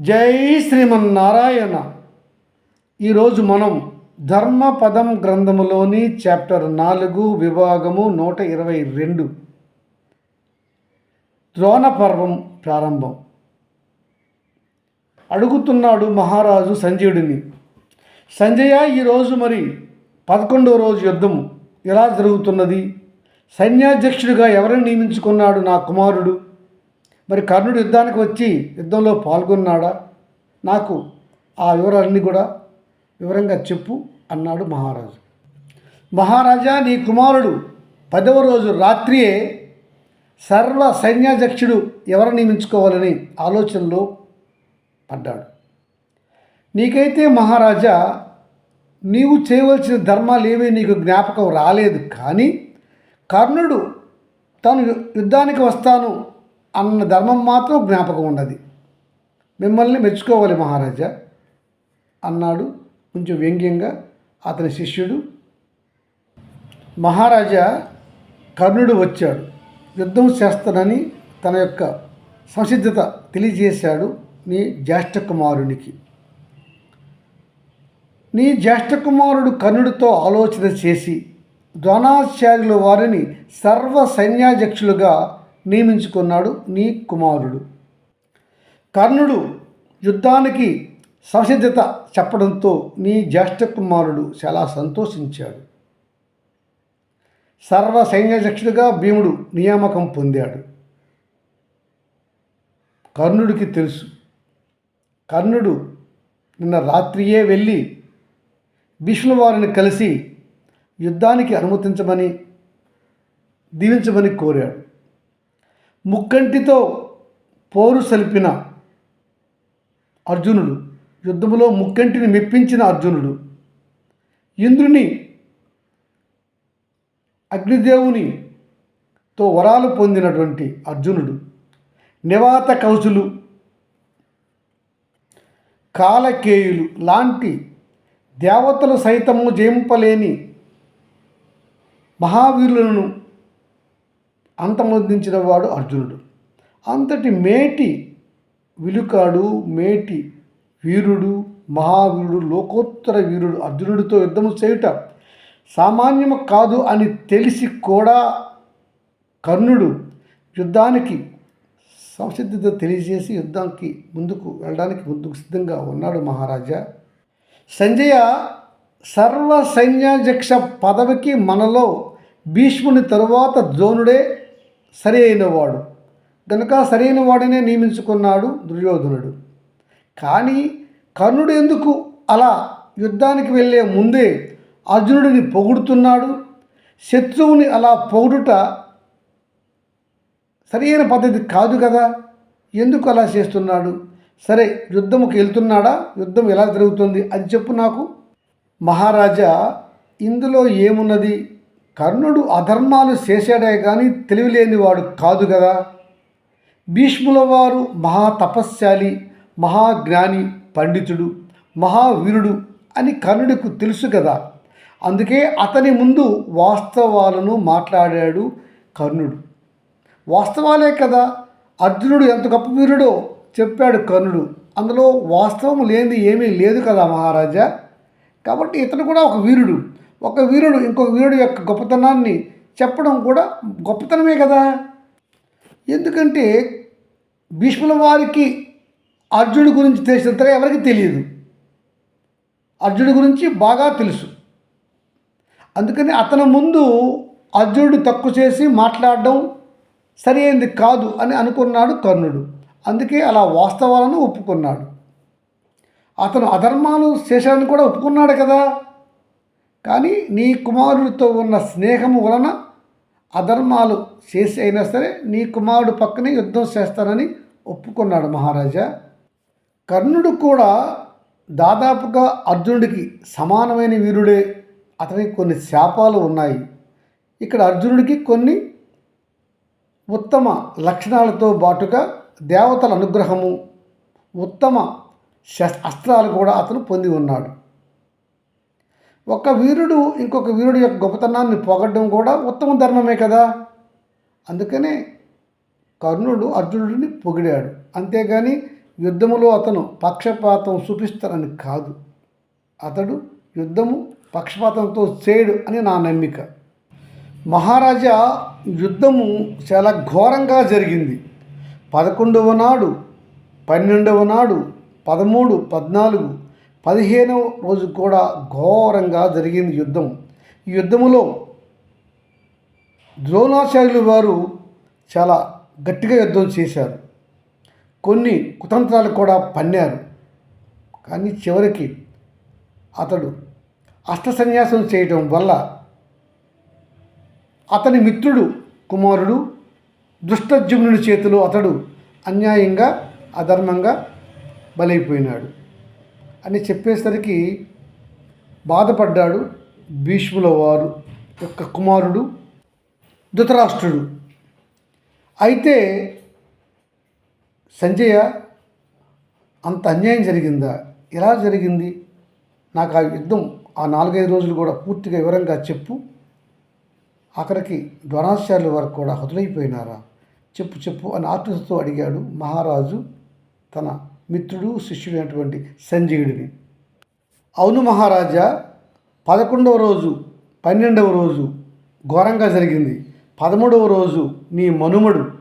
జై శ్రీమన్నారాయణ. ఈరోజు మనం ధర్మపదం గ్రంథములోని చాప్టర్ నాలుగు విభాగము నూట ఇరవై రెండు. ద్రోణపర్వం ప్రారంభం. అడుగుతున్నాడు మహారాజు సంజయుడిని. సంజయ ఈరోజు మరి పదకొండవ రోజు యుద్ధం ఎలా జరుగుతున్నది? సైన్యాధ్యక్షుడిగా ఎవరిని నియమించుకున్నాడు నా కుమారుడు? మరి కర్ణుడు యుద్ధానికి వచ్చి యుద్ధంలో పాల్గొన్నాడా? నాకు ఆ వివరాలన్నీ కూడా వివరంగా చెప్పు అన్నాడు మహారాజు. మహారాజా నీ కుమారుడు పదవ రోజు రాత్రియే సర్వ సైన్యాధ్యక్షుడు ఎవరు నియమించుకోవాలని ఆలోచనలో పడ్డాడు. నీకైతే మహారాజా నీవు చేయవలసిన ధర్మాలు ఏమీ నీకు జ్ఞాపకం రాలేదు కానీ కర్ణుడు తాను యుద్ధానికి వస్తాను అన్న ధర్మం మాత్రం జ్ఞాపకం ఉన్నది మిమ్మల్ని మెచ్చుకోవాలి మహారాజా. అన్నాడు కొంచెం వ్యంగ్యంగా అతని శిష్యుడు. మహారాజా కర్ణుడు వచ్చాడు. యుద్ధం చేస్తానని తన యొక్క సంసిద్ధత తెలియజేశాడు నీ జ్యేష్ఠ కుమారునికి. నీ జ్యేష్ఠ కుమారుడు కర్ణుడితో ఆలోచన చేసి ద్రోణాచార్యుల వారిని సర్వ సైన్యాధ్యక్షులుగా నియమించుకున్నాడు నీ కుమారుడు. కర్ణుడు యుద్ధానికి సంసిద్ధత చెప్పడంతో నీ జ్యేష్ఠ కుమారుడు చాలా సంతోషించాడు. సర్వ సైన్యాధ్యక్షుడిగా భీముడు నియామకం పొందాడు. కర్ణుడికి తెలుసు. కర్ణుడు నిన్న రాత్రియే వెళ్ళి భీష్ముల వారిని కలిసి యుద్ధానికి అనుమతించమని దీవించమని కోరాడు. ముక్కంటితో పోరు సలిపిన అర్జునుడు యుద్ధములో ముక్కంటిని మెప్పించిన అర్జునుడు ఇంద్రుని అగ్నిదేవునితో వరాలు పొందినటువంటి అర్జునుడు. నివాత కౌసులు కాలకేయులు లాంటి దేవతలు సైతము జయింపలేని మహావీరులను అంతమొందించిన వాడు అర్జునుడు. అంతటి మేటి విలుకాడు మేటి వీరుడు మహావీరుడు లోకోత్తర వీరుడు అర్జునుడితో యుద్ధము చేయుట సామాన్యము కాదు అని తెలిసి కూడా కర్ణుడు యుద్ధానికి సంసిద్ధత తెలియజేసి యుద్ధానికి ముందుకు వెళ్ళడానికి ముందుకు సిద్ధంగా ఉన్నాడు మహారాజా. సంజయ సర్వ సైన్యాధ్యక్ష పదవికి మనలో భీష్ముని తరువాత ద్రోణుడే సరి అయినవాడు. గనుక సరైన వాడినే నియమించుకున్నాడు దుర్యోధనుడు. కానీ కర్ణుడు ఎందుకు అలా యుద్ధానికి వెళ్ళే ముందే అర్జునుడిని పొగుడుతున్నాడు? శత్రువుని అలా పొగుడుట సరైన పద్ధతి కాదు కదా? ఎందుకు అలా చేస్తున్నాడు? సరే యుద్ధముకి వెళ్తున్నాడా? యుద్ధం ఎలా జరుగుతుంది అది చెప్పు నాకు. మహారాజా ఇందులో ఏమున్నది? కర్ణుడు అధర్మాలు చేశాడే కానీ తెలివిలేనివాడు కాదు కదా భీష్ముల వారు మహాతపస్శాలి మహాజ్ఞాని పండితుడు మహావీరుడు అని కర్ణుడికి తెలుసు కదా అందుకే అతని ముందు వాస్తవాలను మాట్లాడాడు కర్ణుడు. వాస్తవాలే కదా? అర్జునుడు ఎంత గొప్ప వీరుడో చెప్పాడు కర్ణుడు. అందులో వాస్తవం లేనిది ఏమీ లేదు కదా మహారాజా. కాబట్టి ఇతను కూడా ఒక వీరుడు. ఒక వీరుడు ఇంకొక వీరుడు యొక్క గొప్పతనాన్ని చెప్పడం కూడా గొప్పతనమే కదా? ఎందుకంటే భీష్ముల వారికి అర్జునుడి గురించి తెలిసినంతగా ఎవరికి తెలియదు. అర్జునుడి గురించి బాగా తెలుసు. అందుకని అతని ముందు అర్జునుడు తక్కువ చేసి మాట్లాడడం సరైనది కాదు అని అనుకున్నాడు కర్ణుడు. అందుకే అలా వాస్తవాలను ఒప్పుకున్నాడు. అతను అధర్మాలు చేశాడని కూడా ఒప్పుకున్నాడు కదా? కానీ నీ కుమారుడితో ఉన్న స్నేహము వలన అధర్మాలు చేసి అయినా సరే నీ కుమారుడు పక్కనే యుద్ధం చేస్తానని ఒప్పుకున్నాడు మహారాజా. కర్ణుడు కూడా దాదాపుగా అర్జునుడికి సమానమైన వీరుడే. అతనికి కొన్ని శాపాలు ఉన్నాయి. ఇక్కడ అర్జునుడికి కొన్ని ఉత్తమ లక్షణాలతో బాటుగా దేవతల అనుగ్రహము ఉత్తమ శస్ అస్త్రాలు కూడా అతను పొంది ఉన్నాడు. ఒక వీరుడు ఇంకొక వీరుడు యొక్క గొప్పతనాన్ని పొగడ్డం కూడా ఉత్తమ ధర్మమే కదా? అందుకనే కర్ణుడు అర్జునుడిని పొగిడాడు. అంతేగాని యుద్ధములో అతను పక్షపాతం చూపిస్తానని కాదు. అతడు యుద్ధము పక్షపాతంతో చేయడు అని నా నమ్మిక. మహారాజా యుద్ధము చాలా ఘోరంగా జరిగింది. పదకొండవ నాడు పన్నెండవ నాడు పదమూడు పద్నాలుగు పదిహేనవ రోజు కూడా ఘోరంగా జరిగింది యుద్ధం. ఈ యుద్ధములో ద్రోణాచార్యులు వారు చాలా గట్టిగా యుద్ధం చేశారు. కొన్ని కుతంత్రాలు కూడా పన్నారు. కానీ చివరికి అతడు అష్ట సన్యాసం చేయటం వల్ల అతని మిత్రుడు కుమారుడు దుష్టజుమ్నుని చేతిలో అతడు అన్యాయంగా అధర్మంగా బలైపోయినాడు. అని చెప్పేసరికి బాధపడ్డాడు భీష్ముల వారు యొక్క కుమారుడు ధృతరాష్ట్రుడు. అయితే సంజయ అంత అన్యాయం జరిగిందా? ఎలా జరిగింది? నాకు ఆ యుద్ధం ఆ నాలుగైదు రోజులు కూడా పూర్తిగా వివరంగా చెప్పు. అక్కడికి ద్రోణాచార్యుల వరకు కూడా హతులైపోయినారా? చెప్పు చెప్పు అని ఆతృతతో అడిగాడు మహారాజు తన మిత్రుడు శిష్యుడైనటువంటి సంజయుడిని. అవును మహారాజా పదకొండవ రోజు పన్నెండవ రోజు ఘోరంగా జరిగింది. పదమూడవ రోజు నీ మనుమడు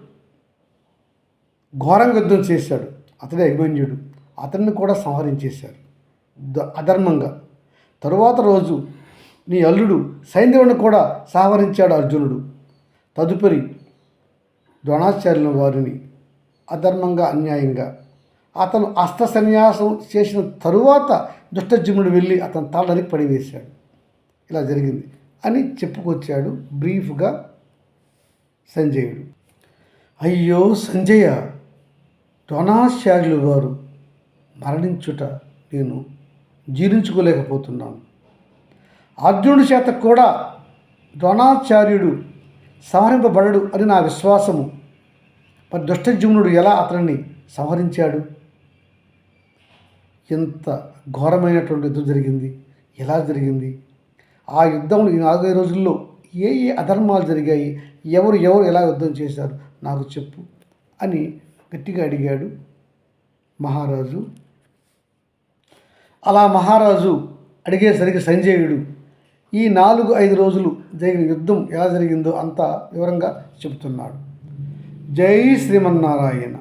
ఘోరంగా యుద్ధం చేశాడు. అతడే అభిమన్యుడు. అతన్ని కూడా సంహరించేశారు. అధర్మంగా. తరువాత రోజు నీ అల్లుడు సైంధవుని కూడా సంహరించాడు అర్జునుడు. తదుపరి ద్రోణాచార్యుల వారిని అధర్మంగా అన్యాయంగా అతను అస్త్ర సన్యాసం చేసిన తరువాత దుష్టజముడు వెళ్ళి అతను తాళ్ళనికి పడివేశాడు. ఇలా జరిగింది అని చెప్పుకొచ్చాడు బ్రీఫ్గా సంజయుడు. అయ్యో సంజయ ద్రోణాచార్యులు వారు మరణించుట నేను జీర్ణించుకోలేకపోతున్నాను. అర్జునుడి చేత కూడా ద్రోణాచార్యుడు సంహరింపబడడు అని నా విశ్వాసము. మరి దుష్టజీవునుడు ఎలా అతనిని సంహరించాడు? ఎంత ఘోరమైనటువంటి యుద్ధం జరిగింది ఎలా జరిగింది? ఆ యుద్ధంలో ఈ నాలుగైదు రోజుల్లో ఏ ఏ అధర్మాలు జరిగాయి? ఎవరు ఎవరు ఎలా యుద్ధం చేశారు? నాకు చెప్పు అని గట్టిగా అడిగాడు మహారాజు. అలా మహారాజు అడిగేసరికి సంజయుడు ఈ నాలుగు ఐదు రోజులు జరిగిన యుద్ధం ఎలా జరిగిందో అంతా వివరంగా చెబుతున్నాడు. జై శ్రీమన్నారాయణ.